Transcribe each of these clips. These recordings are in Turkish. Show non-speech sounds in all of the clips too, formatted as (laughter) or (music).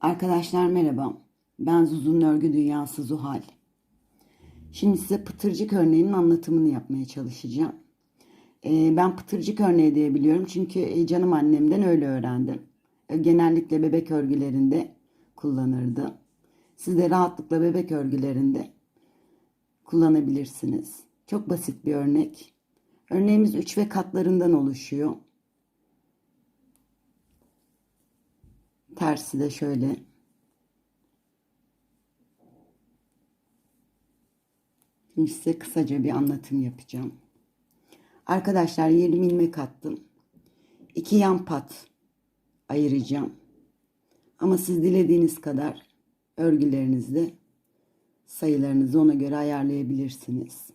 Arkadaşlar merhaba. Ben Zuzu'nun örgü dünyası Zuhal. Şimdi size pıtırcık örneğinin anlatımını yapmaya çalışacağım. Ee, ben pıtırcık örneği diye biliyorum çünkü e, canım annemden öyle öğrendim. E, Genellikle bebek örgülerinde kullanırdı. Siz de rahatlıkla bebek örgülerinde kullanabilirsiniz. Çok basit bir örnek. Örneğimiz 3 ve katlarından oluşuyor. Tersi de şöyle. Şimdi size kısaca bir anlatım yapacağım. Arkadaşlar 20 ilmek attım. İki yan pat ayıracağım. Ama siz dilediğiniz kadar örgülerinizde sayılarınızı ona göre ayarlayabilirsiniz.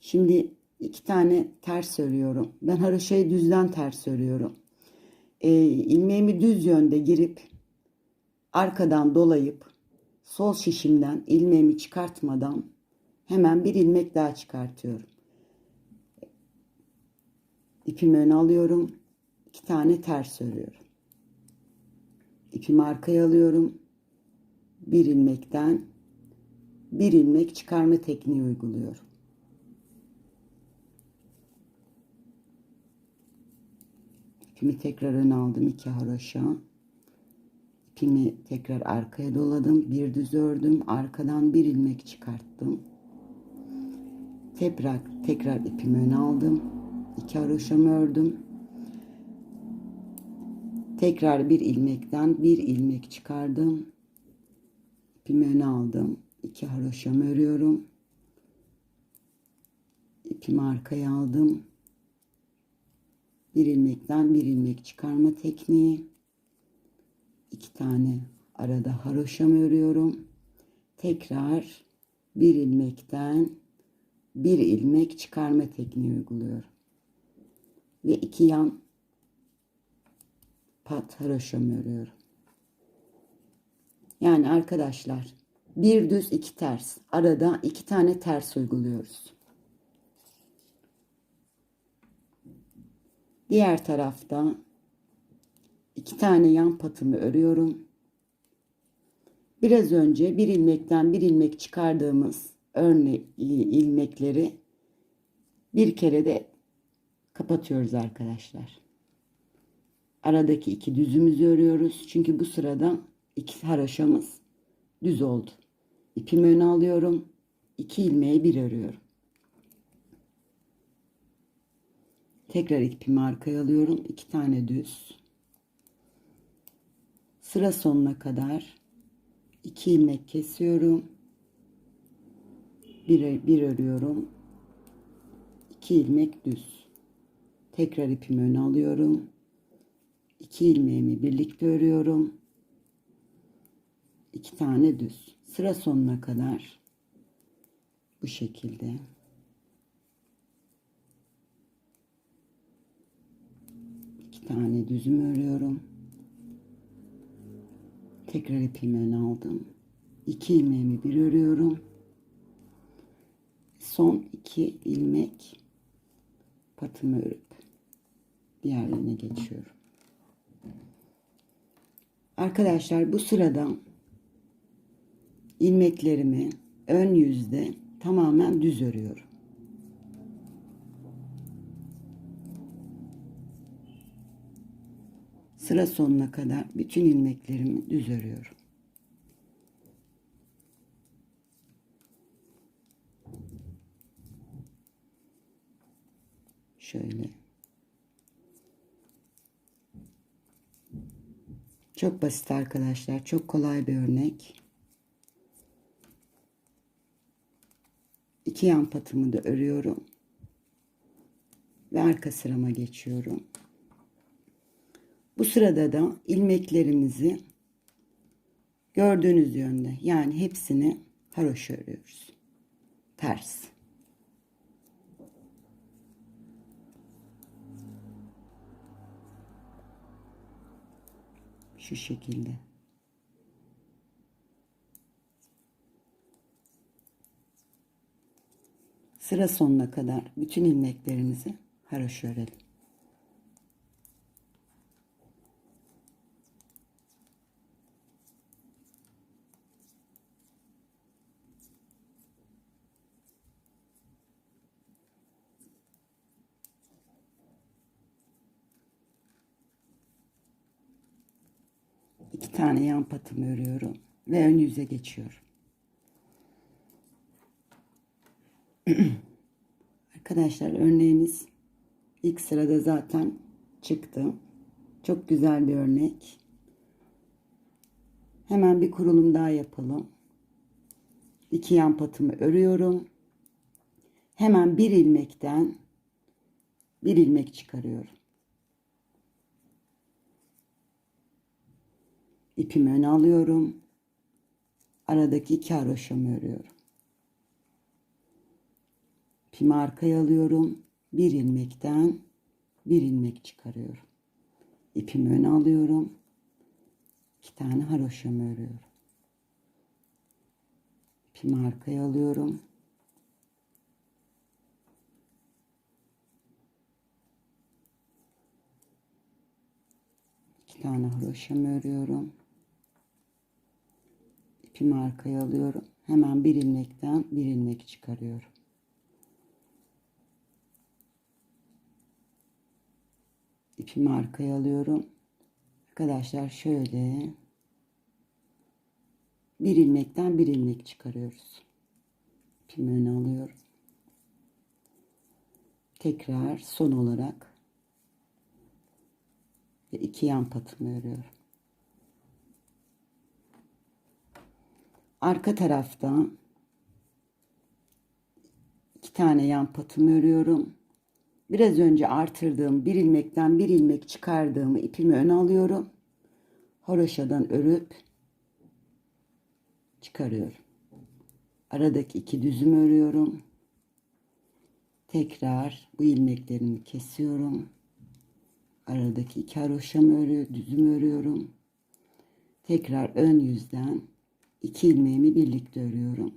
Şimdi iki tane ters örüyorum. Ben haroşayı düzden ters örüyorum e, ilmeğimi düz yönde girip arkadan dolayıp sol şişimden ilmeğimi çıkartmadan hemen bir ilmek daha çıkartıyorum. İpimi öne alıyorum. iki tane ters örüyorum. İpimi arkaya alıyorum. Bir ilmekten bir ilmek çıkarma tekniği uyguluyorum. İpimi tekrar öne aldım. iki haroşa. İpimi tekrar arkaya doladım. Bir düz ördüm. Arkadan bir ilmek çıkarttım. Tekrar, tekrar ipimi öne aldım. iki haroşamı ördüm. Tekrar bir ilmekten bir ilmek çıkardım. İpimi öne aldım. iki haroşamı örüyorum. İpimi arkaya aldım bir ilmekten bir ilmek çıkarma tekniği. iki tane arada haroşam örüyorum. Tekrar bir ilmekten bir ilmek çıkarma tekniği uyguluyorum. Ve iki yan pat haroşam örüyorum. Yani arkadaşlar bir düz iki ters arada iki tane ters uyguluyoruz. Diğer tarafta iki tane yan patımı örüyorum. Biraz önce bir ilmekten bir ilmek çıkardığımız örnek ilmekleri bir kere de kapatıyoruz arkadaşlar. Aradaki iki düzümüzü örüyoruz. Çünkü bu sırada iki haroşamız düz oldu. İpimi öne alıyorum. İki ilmeği bir örüyorum. Tekrar ipimi arkaya alıyorum. iki tane düz. Sıra sonuna kadar iki ilmek kesiyorum. Bir, bir örüyorum. iki ilmek düz. Tekrar ipimi öne alıyorum. iki ilmeğimi birlikte örüyorum. iki tane düz. Sıra sonuna kadar bu şekilde. Tane düzüm örüyorum. Tekrar ipimi öne aldım. İki ilmeğimi bir örüyorum. Son iki ilmek patımı örüp diğerlerine geçiyorum. Arkadaşlar bu sırada ilmeklerimi ön yüzde tamamen düz örüyorum. Sıra sonuna kadar bütün ilmeklerimi düz örüyorum. Şöyle. Çok basit arkadaşlar. Çok kolay bir örnek. İki yan patımı da örüyorum. Ve arka sırama geçiyorum. Bu sırada da ilmeklerimizi gördüğünüz yönde yani hepsini haroşa örüyoruz. Ters. Şu şekilde. Sıra sonuna kadar bütün ilmeklerimizi haroşa örelim. Tane yan patımı örüyorum ve ön yüze geçiyorum. (clears throat) Arkadaşlar örneğimiz ilk sırada zaten çıktı. Çok güzel bir örnek. Hemen bir kurulum daha yapalım. İki yan patımı örüyorum. Hemen bir ilmekten bir ilmek çıkarıyorum. İpimi öne alıyorum. Aradaki iki haroşamı örüyorum. İpimi arkaya alıyorum. Bir ilmekten bir ilmek çıkarıyorum. İpimi öne alıyorum. İki tane haroşamı örüyorum. İpimi arkaya alıyorum. İki tane haroşamı örüyorum. İpimi arkaya alıyorum. Hemen bir ilmekten bir ilmek çıkarıyorum. İpimi arkaya alıyorum. Arkadaşlar şöyle bir ilmekten bir ilmek çıkarıyoruz. İpimi öne alıyorum. Tekrar son olarak ve iki yan patımı örüyorum. Arka tarafta iki tane yan patımı örüyorum. Biraz önce artırdığım bir ilmekten bir ilmek çıkardığımı ipimi öne alıyorum. Haroşadan örüp çıkarıyorum. Aradaki iki düzümü örüyorum. Tekrar bu ilmeklerimi kesiyorum. Aradaki iki haroşamı örüyor, düzümü örüyorum. Tekrar ön yüzden iki ilmeğimi birlikte örüyorum.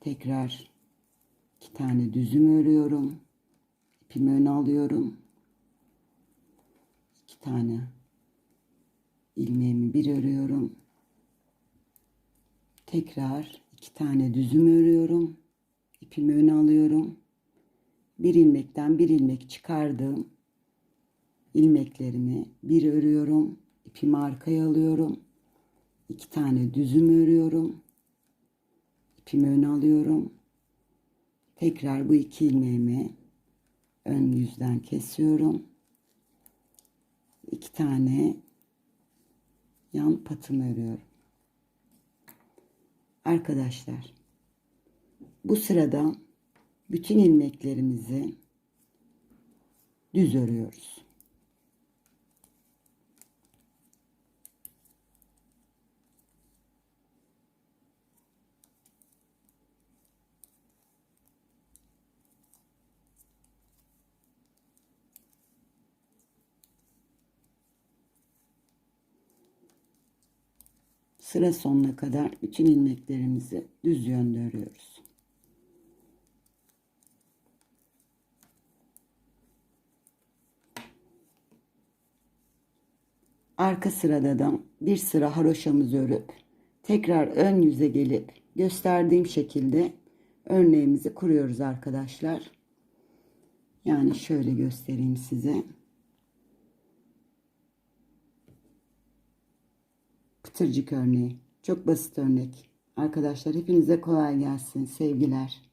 Tekrar iki tane düzüm örüyorum. İpimi öne alıyorum. İki tane ilmeğimi bir örüyorum. Tekrar iki tane düzüm örüyorum. İpimi öne alıyorum. Bir ilmekten bir ilmek çıkardım. ilmeklerimi bir örüyorum. İpimi arkaya alıyorum. İki tane düzüm örüyorum. İpimi öne alıyorum. Tekrar bu iki ilmeğimi ön yüzden kesiyorum. İki tane yan patımı örüyorum. Arkadaşlar bu sırada bütün ilmeklerimizi düz örüyoruz. Sıra sonuna kadar bütün ilmeklerimizi düz yönde örüyoruz. Arka sırada da bir sıra haroşamızı örüp tekrar ön yüze gelip gösterdiğim şekilde örneğimizi kuruyoruz arkadaşlar. Yani şöyle göstereyim size. Pıtırcık örneği. Çok basit örnek. Arkadaşlar hepinize kolay gelsin. Sevgiler.